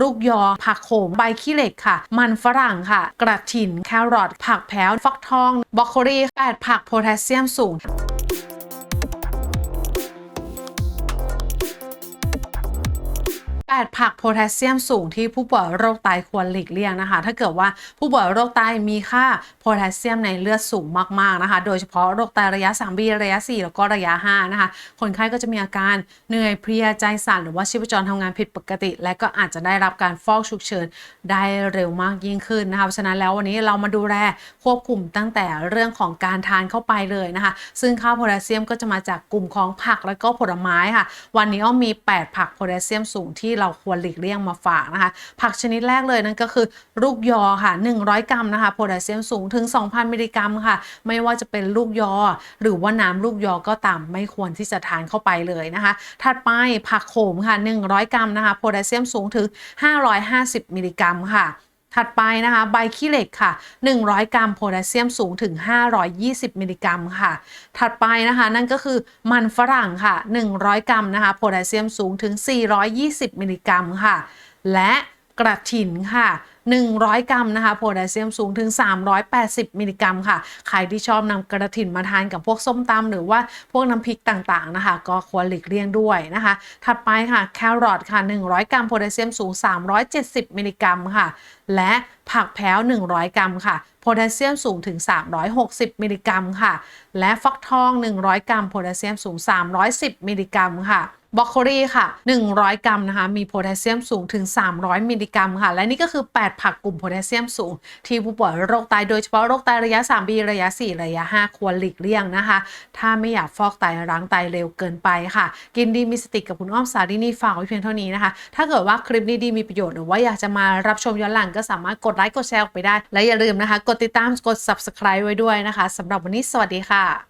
ลูกยอ ผักโขม ใบขี้เหล็กค่ะ มันฝรั่งค่ะ กระถิน แครอท ผักแพ้ว ฟักทอง บรอกโคลีแปดผักโพแทสเซียมสูง 8 ผักโพแทสเซียมสูงที่ผู้ป่วยโรคไตควรหลีกเลี่ยงนะคะ ถ้าเกิดว่าผู้ป่วยโรคไตมีค่าโพแทสเซียมในเลือดสูงมากๆนะคะ โดยเฉพาะโรคไตระยะ 3B ระยะ 4 แล้วก็ระยะ 5 นะคะ คนไข้ก็จะมีอาการเหนื่อยเพลียใจสั่นหรือว่าชีพจรทำงานผิดปกติ และก็อาจจะได้รับการฟอกฉุกเฉินได้เร็วมากยิ่งขึ้นนะคะ เพราะฉะนั้นแล้ววันนี้เรามาดูแลควบคุมตั้งแต่เรื่องของการทานเข้าไปเลยนะคะ ซึ่งค่าโพแทสเซียมก็จะมาจากกลุ่มของผักและก็ผลไม้ค่ะ วันนี้อ้อมมี 8 ผักโพแทสเซียมสูงที่เราควรหลีกเลี่ยงมาฝากนะคะ ผักชนิดแรกเลยนั่นก็คือลูกยอค่ะ 100 กรัมนะคะโพแทสเซียมสูงถึง 2,000 มิลลิกรัมค่ะ ไม่ว่าจะเป็นลูกยอ หรือว่าน้ำลูกยอก็ตามไม่ควรที่จะทานเข้าไปเลยนะคะ ถัดไปผักโขมค่ะ 100 กรัมนะคะโพแทสเซียมสูงถึง 550 มิลลิกรัมค่ะ ถัดไปนะคะใบขี้เหล็กค่ะ 100 กรัมโพแทสเซียมสูงถึง 520 มิลลิกรัมค่ะ ถัดไปนะคะนั่นก็คือมันฝรั่งค่ะ 100 กรัมนะคะโพแทสเซียมสูงถึง 420 มิลลิกรัมค่ะ และ กระถินค่ะ 100 กรัมนะคะโพแทสเซียมสูงถึง 380 มิลลิกรัมค่ะ ใครที่ชอบนำกระถินมาทานกับพวกส้มตำหรือว่าพวกน้ำพริกต่างๆนะคะ ก็ควรหลีกเลี่ยงด้วยนะคะ ถัดไปค่ะแครอทค่ะ 100 กรัมโพแทสเซียมสูง 370 มิลลิกรัมค่ะ และผักแพ้ว 100 กรัมค่ะโพแทสเซียมสูงถึง 360 มิลลิกรัมค่ะ และฟักทอง 100 กรัมโพแทสเซียมสูง 310 มิลลิกรัมค่ะ บรอกโคลีค่ะ 100 กรัมนะคะ มีโพแทสเซียมสูงถึง 300 มิลลิกรัมค่ะ และนี่ก็คือ 8 ผักกลุ่มโพแทสเซียมสูง ที่ผู้ป่วยโรคไตโดยเฉพาะโรคไตระยะ 3B ระยะ 4 ระยะ 5 ควรหลีกเลี่ยงนะคะ ถ้าไม่อยากฟอกไตร้างไตเร็วเกินไปค่ะ กินดีมีสติกับคุณอ้อมสารินีฝากไว้เพียงเท่านี้นะคะ ถ้าเกิดว่าคลิปนี้ดีมีประโยชน์หรือว่าอยากจะมารับชมย้อนหลังก็สามารถกดไลค์กดแชร์ออกไปได้ และอย่าลืมนะคะ กดติดตามกด subscribe ไว้ด้วยนะคะสำหรับวันนี้สวัสดีค่ะ